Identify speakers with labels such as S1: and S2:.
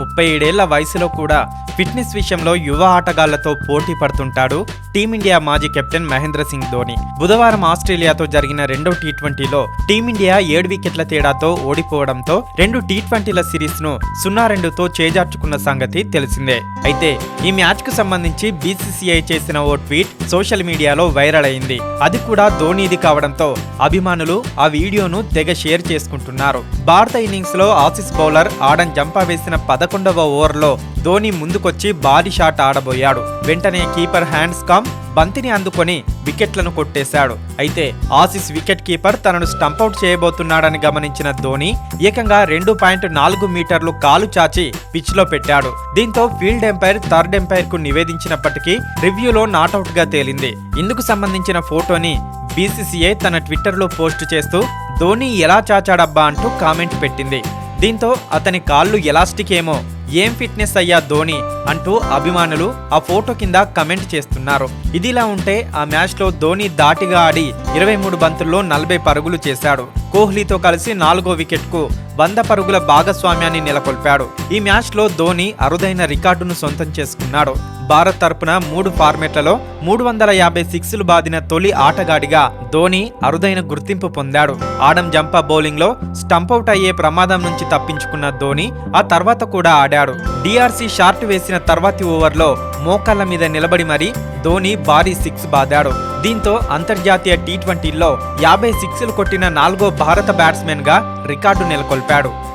S1: ముప్పై ఏడేళ్ళ వయసులో కూడా ఫిట్నెస్ విషయంలో యువ ఆటగాళ్ళతో పోటీ పడుతుంటాడు టీమిండియా మాజీ కెప్టెన్ మహేంద్ర సింగ్ ధోని. బుధవారం ఆస్ట్రేలియాతో జరిగిన రెండో టీ ట్వంటీలో టీమిండియా ఏడు వికెట్ల తేడాతో ఓడిపోవడంతో రెండు టీ ట్వంటీల సిరీస్ను సున్నా రెండుతో చేజార్చుకున్న సంగతి తెలిసిందే. అయితే ఈ మ్యాచ్కు సంబంధించి బీసీసీఐ చేసిన ఓ ట్వీట్ సోషల్ మీడియాలో వైరల్ అయింది. అది కూడా ధోనీది కావడంతో అభిమానులు ఆ వీడియోను తెగ షేర్ చేసుకుంటున్నారు. భారత ఇన్నింగ్స్లో ఆసీస్ బౌలర్ ఆడన్ జంపా వేసిన పదకొండవ ఓవర్లో ధోని ముందుకొచ్చి భారీ షాట్ ఆడబోయాడు. వెంటనే కీపర్ హ్యాండ్స్ కామ్ బంతిని అందుకొని వికెట్లను కొట్టేశాడు. అయితే ఆసీస్ వికెట్ కీపర్ తనను స్టంపౌట్ చేయబోతున్నాడని గమనించిన ధోని ఏకంగా రెండు పాయింట్ నాలుగు మీటర్లు కాలు చాచి పిచ్లో పెట్టాడు. దీంతో ఫీల్డ్ ఎంపైర్ థర్డ్ ఎంపైర్కు నివేదించినప్పటికీ రివ్యూలో నాట్అవుట్గా తేలింది. ఇందుకు సంబంధించిన ఫోటోని బీసీసీఐ తన ట్విట్టర్లో పోస్ట్ చేస్తూ ధోని ఎలా చాచాడబ్బా అంటూ కామెంట్ పెట్టింది. దీంతో అతని కాళ్ళు ఎలాస్టిక్ ఏమో ఏం ఫిట్నెస్ అయ్యా ధోని అంటూ అభిమానులు ఆ ఫోటో కింద కమెంట్ చేస్తున్నారు. ఇదిలా ఉంటే ఆ మ్యాచ్లో ధోని దాటిగా ఆడి ఇరవై మూడు బంతుల్లో నలభై పరుగులు చేశాడు. కోహ్లీతో కలిసి నాలుగో వికెట్కు వంద పరుగుల భాగస్వామ్యాన్ని నెలకొల్పాడు. ఈ మ్యాచ్లో ధోని అరుదైన రికార్డును సొంతం చేసుకున్నాడు. భారత్ తరపున మూడు ఫార్మెట్లలో మూడు వందల యాభై సిక్స్లు బాదిన తొలి ఆటగాడిగా ధోని అరుదైన గుర్తింపు పొందాడు. ఆడం జంపా బౌలింగ్లో స్టంపౌట్ అయ్యే ప్రమాదం నుంచి తప్పించుకున్న ధోని ఆ తర్వాత కూడా ఆడాడు. డిఆర్సీ షార్ట్ వేసిన తర్వాతి ఓవర్లో మోకాళ్ళ మీద నిలబడి మరీ ధోని భారీ సిక్స్ బాదాడు. దీంతో అంతర్జాతీయ టీ ట్వంటీల్లో యాభై సిక్స్లు కొట్టిన నాలుగో భారత బ్యాట్స్మెన్గా రికార్డు నెలకొల్పాడు.